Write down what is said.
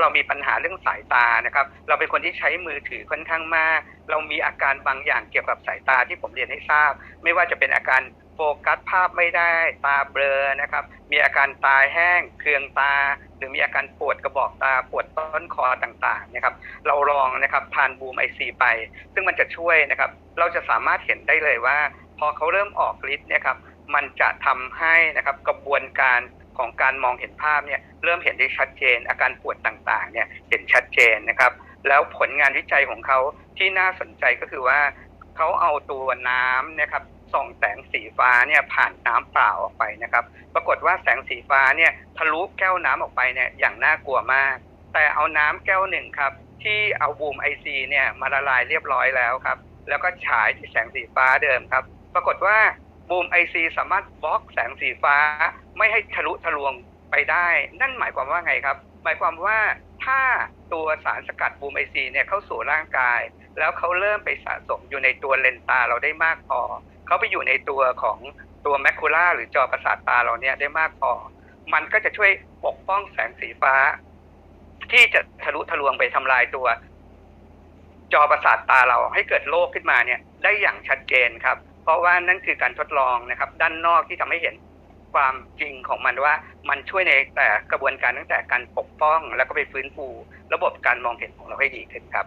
เรามีปัญหาเรื่องสายตานะครับ เราเป็นคนที่ใช้มือถือค่อนข้างมาก เรามีอาการบางอย่างเกี่ยวกับสายตาที่ผมเรียนให้ทราบ ไม่ว่าจะเป็นอาการโฟกัสภาพไม่ได้ตาเบลอนะครับ มีอาการตาแห้งเคืองตา หรือมีอาการปวดกระบอกตาปวดต้นคอต่างๆนะครับ เราลองนะครับทานบูมไอซีไป ซึ่งมันจะช่วยนะครับ เราจะสามารถเห็นได้เลยว่า พอเขาเริ่มออกฤทธิ์เนี่ยครับมันจะทำให้นะครับกระบวนการ ของการมองเห็นภาพเนี่ยเริ่มเห็นได้ชัดเจน อาการปวดต่างๆเนี่ยเห็นชัดเจนนะครับ แล้วผลงานวิจัยของเขาที่น่าสนใจก็คือว่าเขาเอาตัวน้ำนะครับส่องแสงสีฟ้าเนี่ยผ่านน้ำเปล่าออกไปนะครับ ปรากฏว่าแสงสีฟ้าเนี่ยทะลุแก้วน้ำออกไปเนี่ยอย่างน่ากลัวมาก แต่เอาน้ำแก้วหนึ่งครับที่เอาบูมไอซีเนี่ยมาละลายเรียบร้อยแล้วครับ แล้วก็ฉายที่แสงสีฟ้าเดิมครับ ปรากฏว่า บูมไอซีสามารถบล็อกแสงสีฟ้า ไม่ให้ทะลุทะลวงไปได้ นั่นหมายความว่าไงครับ หมายความว่าถ้าตัวสารสกัดบูมไอซีเนี่ยเข้าสู่ร่างกาย แล้วเขาเริ่มไปสะสมอยู่ในตัวเลนตาเราได้มากพอเขาไปอยู่ในตัวของตัวแมคคูล่าหรือจอประสาทตาเราเนี่ยได้มากพอ มันก็จะช่วยปกป้องแสงสีฟ้า ที่จะทะลุทะลวงไปทำลายตัว จอประสาทตาเราให้เกิดโรคขึ้นมาเนี่ย ได้อย่างชัดเจนครับ เพราะว่านั่นคือการทดลองนะครับ ด้านนอกที่ทำให้เห็นความจริงของมันว่ามันช่วยในแต่กระบวนการตั้งแต่การปกป้อง แล้วก็ไปฟื้นฟู ระบบการมองเห็นของเราให้ดีขึ้นครับ